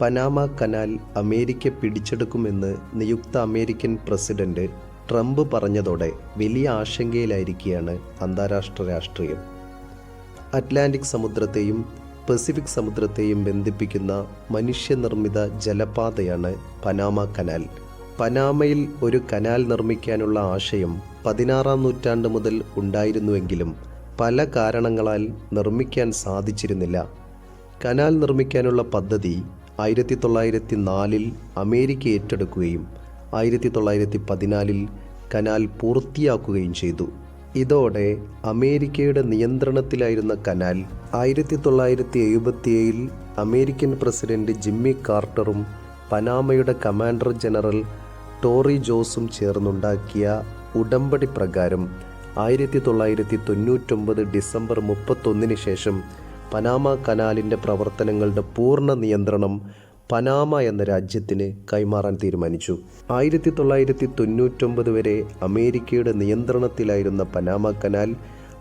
Panama canal America പിടിച്ചെടുക്കുമെന്ന് നിയുക്ത American president Trump പറഞ്ഞതോടെ വലിയ ആശങ്കയിലായിരിക്കുകയാണ് അന്താരാഷ്ട്ര രാഷ്ട്രീയം. അറ്റ്ലാന്റിക് സമുദ്രത്തെയും പസഫിക് സമുദ്രത്തെയും ബന്ധിപ്പിക്കുന്ന മനുഷ്യനിർമ്മിത ജലപാതയാണ് പനാമ കനാൽ. പനാമയിൽ ഒരു കനാൽ നിർമ്മിക്കാനുള്ള ആശയം പതിനാറാം നൂറ്റാണ്ട് മുതൽ ഉണ്ടായിരുന്നുവെങ്കിലും പല കാരണങ്ങളാൽ നിർമ്മിക്കാൻ സാധിച്ചിരുന്നില്ല. കനാൽ നിർമ്മിക്കാനുള്ള പദ്ധതി ആയിരത്തി തൊള്ളായിരത്തി നാലിൽ അമേരിക്ക ഏറ്റെടുക്കുകയും ആയിരത്തി തൊള്ളായിരത്തി പതിനാലിൽ കനാൽ പൂർത്തിയാക്കുകയും ചെയ്തു. ഇതോടെ അമേരിക്കയുടെ നിയന്ത്രണത്തിലായിരുന്ന കനാൽ ആയിരത്തി തൊള്ളായിരത്തി എഴുപത്തിയേഴിൽ അമേരിക്കൻ പ്രസിഡന്റ് ജിമ്മി കാർട്ടറും പനാമയുടെ കമാൻഡർ ജനറൽ ടോറി ജോസും ചേർന്നുണ്ടാക്കിയ ഉടമ്പടി പ്രകാരം ആയിരത്തി തൊള്ളായിരത്തി തൊണ്ണൂറ്റൊമ്പത് ഡിസംബർ മുപ്പത്തൊന്നിന് ശേഷം പനാമ കനാലിന്റെ പ്രവർത്തനങ്ങളുടെ പൂർണ നിയന്ത്രണം പനാമ എന്ന രാജ്യത്തിന് കൈമാറാൻ തീരുമാനിച്ചു. ആയിരത്തി തൊള്ളായിരത്തി തൊണ്ണൂറ്റൊമ്പത് വരെ അമേരിക്കയുടെ നിയന്ത്രണത്തിലായിരുന്ന പനാമ കനാൽ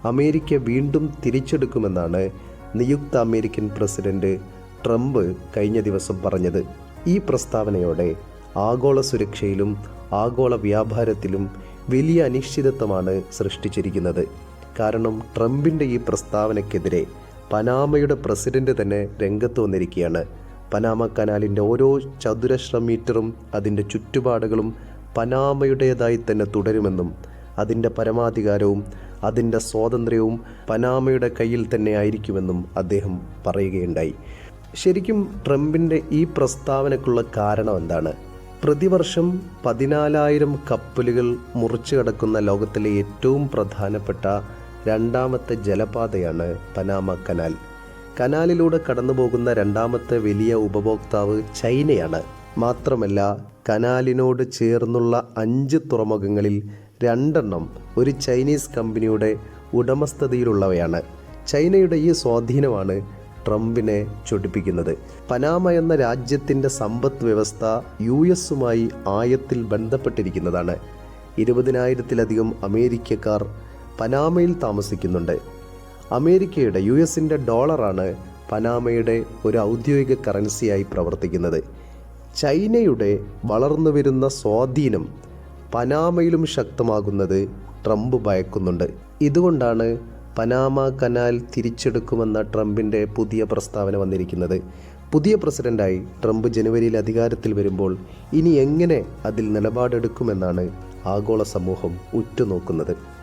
അമേരിക്ക വീണ്ടും തിരിച്ചെടുക്കുമെന്നാണ് നിയുക്ത അമേരിക്കൻ പ്രസിഡന്റ് ട്രംപ് കഴിഞ്ഞ ദിവസം പറഞ്ഞത്. ഈ പ്രസ്താവനയോടെ ആഗോള സുരക്ഷയിലും ആഗോള വ്യാപാരത്തിലും വലിയ അനിശ്ചിതത്വമാണ് സൃഷ്ടിച്ചിരിക്കുന്നത്. കാരണം ട്രംപിന്റെ ഈ പ്രസ്താവനയ്ക്കെതിരെ പനാമയുടെ പ്രസിഡന്റ് തന്നെ രംഗത്ത് വന്നിരിക്കുകയാണ്. പനാമ കനാലിന്റെ ഓരോ ചതുരശ്ര മീറ്ററും അതിന്റെ ചുറ്റുപാടുകളും പനാമയുടേതായി തന്നെ തുടരുമെന്നും അതിന്റെ പരമാധികാരവും അതിന്റെ സ്വാതന്ത്ര്യവും പനാമയുടെ കയ്യിൽ തന്നെ ആയിരിക്കുമെന്നും അദ്ദേഹം പറയുകയുണ്ടായി. ശരിക്കും ട്രംപിന്റെ ഈ പ്രസ്താവനക്കുള്ള കാരണം എന്താണ്? പ്രതിവർഷം പതിനാലായിരം കപ്പലുകൾ മുറിച്ചു കടക്കുന്ന ലോകത്തിലെ ഏറ്റവും പ്രധാനപ്പെട്ട രണ്ടാമത്തെ ജലപാതയാണ് പനാമ കനാൽ. കനാലിലൂടെ കടന്നു പോകുന്ന രണ്ടാമത്തെ വലിയ ഉപഭോക്താവ് ചൈനയാണ്. മാത്രമല്ല കനാലിനോട് ചേർന്നുള്ള അഞ്ച് തുറമുഖങ്ങളിൽ രണ്ടെണ്ണം ഒരു ചൈനീസ് കമ്പനിയുടെ ഉടമസ്ഥതയിലുള്ളവയാണ്. ചൈനയുടെ ഈ സ്വാധീനമാണ് ട്രംപിനെ ചൊടിപ്പിക്കുന്നത്. പനാമ എന്ന രാജ്യത്തിന്റെ സമ്പദ് വ്യവസ്ഥ യു എസുമായി ആയത്തിൽ ബന്ധപ്പെട്ടിരിക്കുന്നതാണ്. ഇരുപതിനായിരത്തിലധികം അമേരിക്കക്കാർ പനാമയിൽ താമസിക്കുന്നുണ്ട്. അമേരിക്കയുടെ യു എസിന്റെ ഡോളറാണ് പനാമയുടെ ഒരു ഔദ്യോഗിക കറൻസിയായി പ്രവർത്തിക്കുന്നത്. ചൈനയുടെ വളർന്നു വരുന്ന സ്വാധീനം പനാമയിലും ശക്തമാകുന്നത് ട്രംപ് ഭയക്കുന്നുണ്ട്. ഇതുകൊണ്ടാണ് പനാമ കനാൽ തിരിച്ചെടുക്കുമെന്ന ട്രംപിന്റെ പുതിയ പ്രസ്താവന വന്നിരിക്കുന്നത്. പുതിയ പ്രസിഡന്റായി ട്രംപ് ജനുവരിയിൽ അധികാരത്തിൽ വരുമ്പോൾ ഇനി എങ്ങനെ അതിൽ നിലപാടെടുക്കുമെന്നാണ് ആഗോള സമൂഹം ഉറ്റുനോക്കുന്നത്.